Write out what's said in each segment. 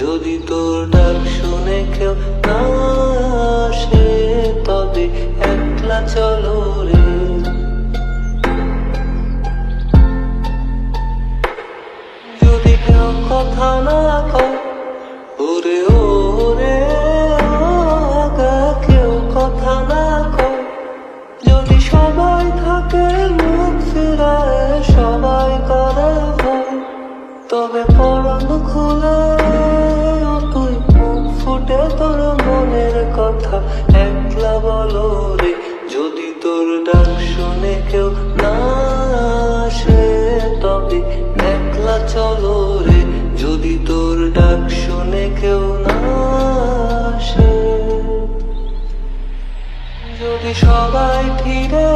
যদি তোর ডাক শুনে কেউ আসে, তবে একলা চলো রে। যদি কেউ কথা না কয়, ওরে ওরে কেউ কথা না কয়। যদি সবাই থাকে মুখ ফিরায়, সবাই করে তবে একলা বলো রে, যদি তোর ডাক শুনে কেউ না আসে তবে একলা চলো রে, যদি তোর ডাক শুনে কেউ না আসে। যদি সবাই ফিরে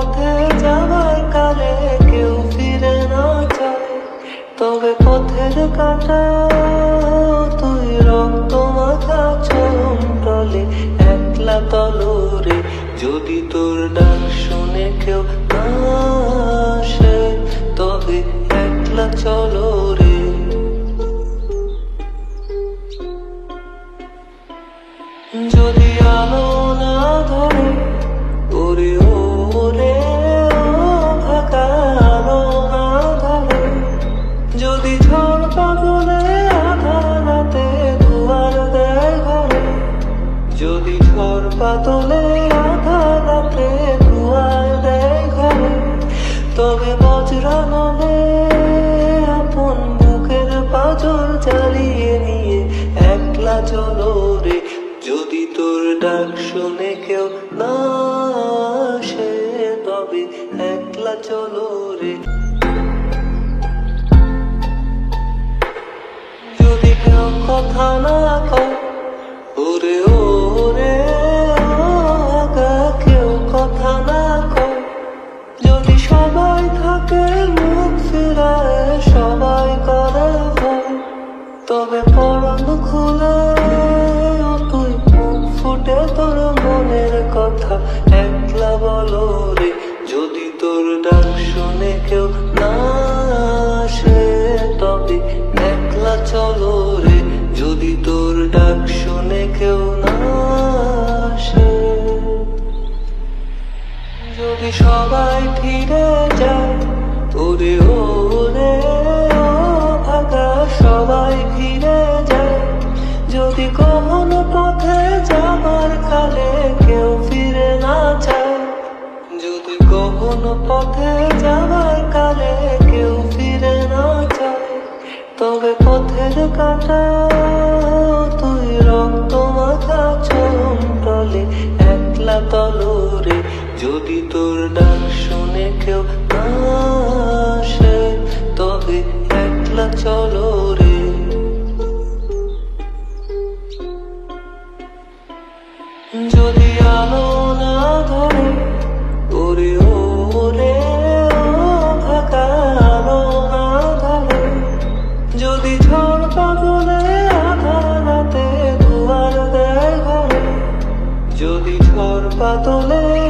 পথে যাবার কালে কেউ ফিরে না যায় তবে পথের কাটা তুই রক্ত মাথা চরম টলে একলা তলরে। যদি তোর ডাক শুনে কেউ আসে, তবে একলা চলো যদি আলো না ধরে, ওরে ঝড় পাতলে আধা রাতে দুয়ার দেয় ঘরে তবে বজরা আপন বুকের পাজর চালিয়ে নিয়ে একলা চলো রে। যদি তোর ডাক শুনে কেউ না আসে, তবে একলা চলো রে। যদি কেউ কথা না কয়, ওরে ওরে কেউ না আসে, তবে একলা চলো রে। যদি তোর ডাক শুনে কেউ না আসে। যদি সবাই ফিরে যায় ওরে ও ভাগা সবাই ফিরে যায়। যদি কখনো পথে যাবার কালে কেউ ফিরে না যায়। তবে পথের কাটা তুই রক্ত মাথা চরম একলা তলরে। যদি তোর ডাক শুনে কেউ আসে, তবে একলা চলো যদি আলো না ধরে, ওরে ও ধরে যদি ঝড় পাগলে আধা রাতে দুয়ার দেয় ঘরে যদি ঝড় পাতলে